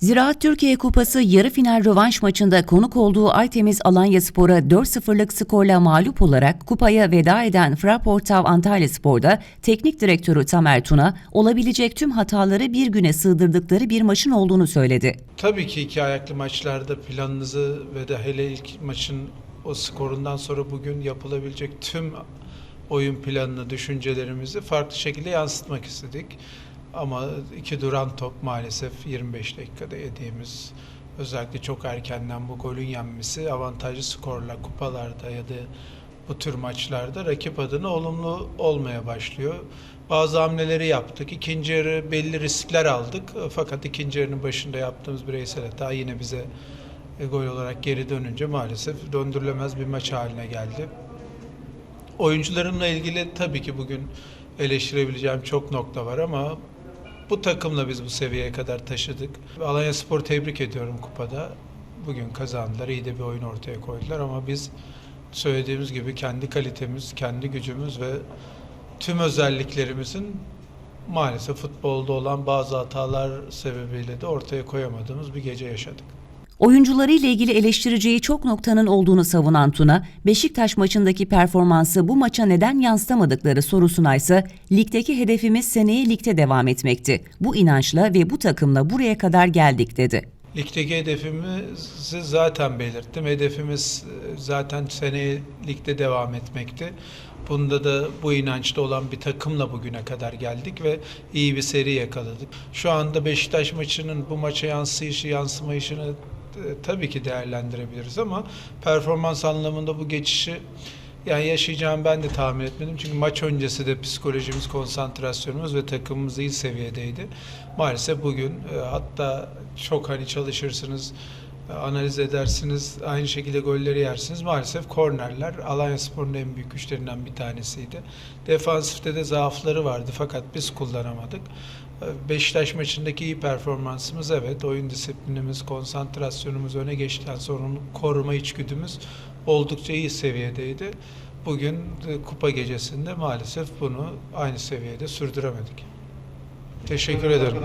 Ziraat Türkiye Kupası yarı final rövanş maçında konuk olduğu Aytemiz Alanya Spor'a 4-0'lık skorla mağlup olarak kupaya veda eden Fraportav Antalya Spor'da teknik direktörü Tamer Tuna olabilecek tüm hataları bir güne sığdırdıkları bir maçın olduğunu söyledi. Tabii ki iki ayaklı maçlarda planınızı ve de hele ilk maçın o skorundan sonra bugün yapılabilecek tüm oyun planını, düşüncelerimizi farklı şekilde yansıtmak istedik. Ama iki duran top maalesef 25 dakikada yediğimiz özellikle çok erkenden bu golün yenmesi avantajlı skorla kupalarda ya da bu tür maçlarda rakip adına olumlu olmaya başlıyor. Bazı hamleleri yaptık. İkinci yarı belli riskler aldık. Fakat ikinci yarının başında yaptığımız bireysel hata yine bize e, gol olarak geri dönünce maalesef döndürülemez bir maç haline geldi. Oyuncularımla ilgili tabii ki bugün eleştirebileceğim çok nokta var ama bu takımla biz bu seviyeye kadar taşıdık. Alanya Spor tebrik ediyorum kupada. Bugün kazandılar, iyi de bir oyun ortaya koydular ama biz söylediğimiz gibi kendi kalitemiz, kendi gücümüz ve tüm özelliklerimizin maalesef futbolda olan bazı hatalar sebebiyle de ortaya koyamadığımız bir gece yaşadık. Oyuncularıyla ilgili eleştireceği çok noktanın olduğunu savunan Tuna, Beşiktaş maçındaki performansı bu maça neden yansıtamadıkları sorusuna ise ligdeki hedefimiz seneye ligde devam etmekti. Bu inançla ve bu takımla buraya kadar geldik dedi. Ligdeki hedefimizi zaten belirttim. Hedefimiz e, zaten seneye ligde devam etmekti. Bunda da bu inançta olan bir takımla bugüne kadar geldik ve iyi bir seri yakaladık. Şu anda Beşiktaş maçının bu maça yansıyışı, yansımayışını tabii ki değerlendirebiliriz ama performans anlamında bu geçişi yani yaşayacağım ben de tahmin etmedim. Çünkü maç öncesi de psikolojimiz, konsantrasyonumuz ve takımımız iyi seviyedeydi. Maalesef bugün e, hatta çok hani çalışırsınız, e, analiz edersiniz, aynı şekilde golleri yersiniz. Maalesef kornerler Alanya Spor'un en büyük güçlerinden bir tanesiydi. Defansifte de zaafları vardı fakat biz kullanamadık. E, Beşiktaş maçındaki iyi performansımız evet, oyun disiplinimiz, konsantrasyonumuz öne geçtikten sonra onu koruma içgüdümüz oldukça iyi seviyedeydi. Bugün kupa gecesinde maalesef bunu aynı seviyede sürdüremedik. Teşekkür ederim.